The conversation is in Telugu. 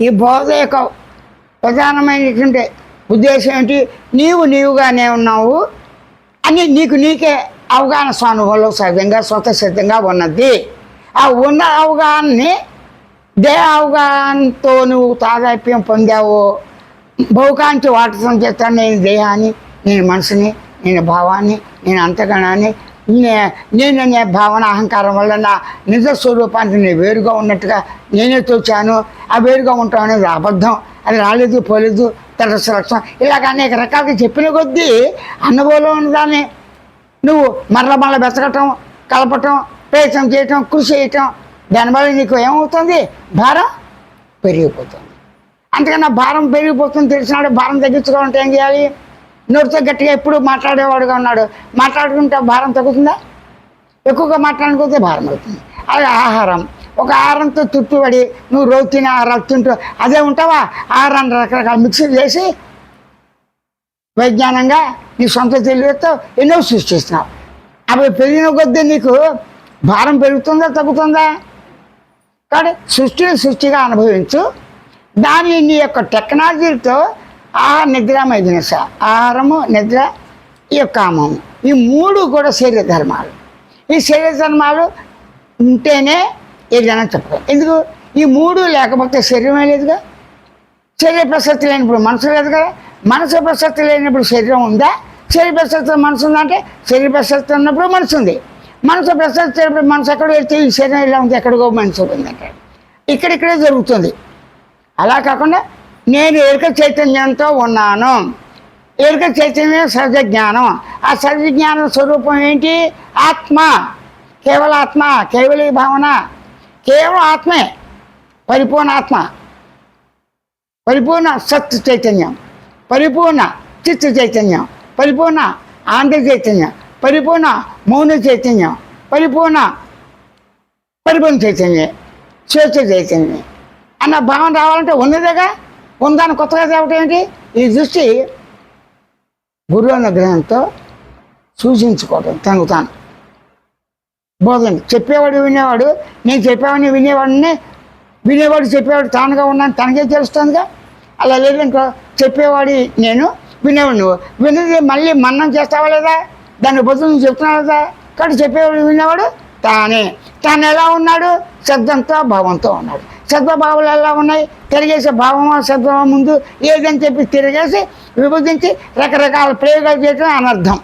ఈ బోధ యొక్క ప్రధానమైనటువంటి ఉద్దేశం ఏంటి నీవు నీవుగానే ఉన్నావు. అని నీకు నీకే అవగాహన స్వానుభవంలో సహజంగా స్వతసిద్ధంగా ఉన్నది. ఆ ఉన్న అవగాహనని దే అవగాహనతో నువ్వు తాదాప్యం పొందావు. బహుకాంతి వాటసం చేస్తాను నేను దేహాన్ని నేను మనసుని నేను భావాన్ని నేను అంతగణాన్ని నేననే నేను భావన అహంకారం వల్ల నా నిజ స్వరూపానికి నేను వేరుగా ఉన్నట్టుగా నేనే తోచాను. ఆ వేరుగా ఉంటాం అనేది అబద్ధం. అది రాలేదు పోలేదు తటస్థ లక్షణం. ఇలాగ అనేక రకాలుగా చెప్పిన కొద్దీ అనుభవంలో ఉన్నదాన్ని నువ్వు మరల మరల బెతకటం కలపటం ప్రయత్నం చేయటం కృషి చేయటం దానివల్ల నీకు ఏమవుతుంది? భారం పెరిగిపోతుంది. అంతకన్నా భారం పెరిగిపోతుంది తెలిసినాడు భారం తగ్గించుకోవాలంటే ఏం చేయాలి? నోటితో గట్టిగా ఎప్పుడు మాట్లాడేవాడుగా ఉన్నాడు. మాట్లాడుకుంటే భారం తగ్గుతుందా? ఎక్కువగా మాట్లాడుకుంటే భారం అవుతుంది అలాగే ఆహారం. ఒక ఆహారంతో తుట్టుబడి నువ్వు రోజు తినే ఆహారాలు తింటూ అదే ఉంటావా? ఆహారాన్ని రకరకాల మిక్సీ చేసి వైజ్ఞానంగా నీ సొంత తెలివితో ఎన్నో సృష్టిస్తున్నావు అవి పెరిగిన కొద్దీ నీకు భారం పెరుగుతుందా తగ్గుతుందా? కానీ సృష్టిని సృష్టిగా అనుభవించు. దాన్ని నీ యొక్క టెక్నాలజీతో ఆ నిద్ర మైదినస ఆహారము నిద్ర ఈ యొక్క కామము ఈ మూడు కూడా శరీర ధర్మాలు. ఈ శరీర ధర్మాలు ఉంటేనే ఏదైనా చెప్పదు ఎందుకు? ఈ మూడు లేకపోతే శరీరమే లేదుగా? శరీర ప్రసక్తి లేనప్పుడు మనసు లేదు కదా? మనసు ప్రసక్తి లేనప్పుడు శరీరం ఉందా? శరీర ప్రసక్తి మనసు ఉందంటే శరీర ప్రసక్తి ఉన్నప్పుడు మనసు ఉంది. మనసు ప్రసక్తి లేనప్పుడు మనసు ఎక్కడ వెళ్తే ఈ శరీరం ఇలా ఉంది ఎక్కడికో మనసు ఉందంటే ఇక్కడిక్కడే జరుగుతుంది. అలా కాకుండా నేను ఎరుక చైతన్యంతో ఉన్నాను. ఎరుక చైతన్యం సహజ జ్ఞానం ఆ సహజ జ్ఞానం స్వరూపం ఏంటి? ఆత్మ. కేవల ఆత్మ కేవల భావన. కేవలం ఆత్మే. పరిపూర్ణ ఆత్మ. పరిపూర్ణ సత్ చైతన్యం. పరిపూర్ణ చిత్త చైతన్యం. పరిపూర్ణ ఆంధ్ర చైతన్యం. పరిపూర్ణ మౌన చైతన్యం. పరిపూర్ణ పరిపూర్ణ చైతన్యం స్వేచ్ఛ చైతన్యం అన్న భావన రావాలంటే ఉన్నదేగా? ఉందాన్ని కొత్తగా తేవటం ఏంటి ఈ దృష్టి గురువు అనుగ్రహంతో సూచించుకోవటం తను తాను బోధన. చెప్పేవాడు వినేవాడు నేను చెప్పేవాడిని వినేవాడిని వినేవాడు చెప్పేవాడు తానుగా ఉన్నాను తనకే తెలుస్తుందిగా? అలా లేదనుకో చెప్పేవాడి నేను వినేవాడు నువ్వు వినేది మళ్ళీ మన్నం చేస్తావా లేదా? దాన్ని బదులు నువ్వు చెప్తున్నావు కదా కాబట్టి చెప్పేవాడు వినేవాడు తానే. తాను ఎలా ఉన్నాడు? శబ్దంతో భావంతో ఉన్నాడు. శబ్ద ఎలా ఉన్నాయి. తిరిగేసే భావమా శబ్దమా ముందు ఏదని చెప్పి తిరిగేసి విభజించి రకరకాల ప్రయోగాలు చేయడం అనర్థం.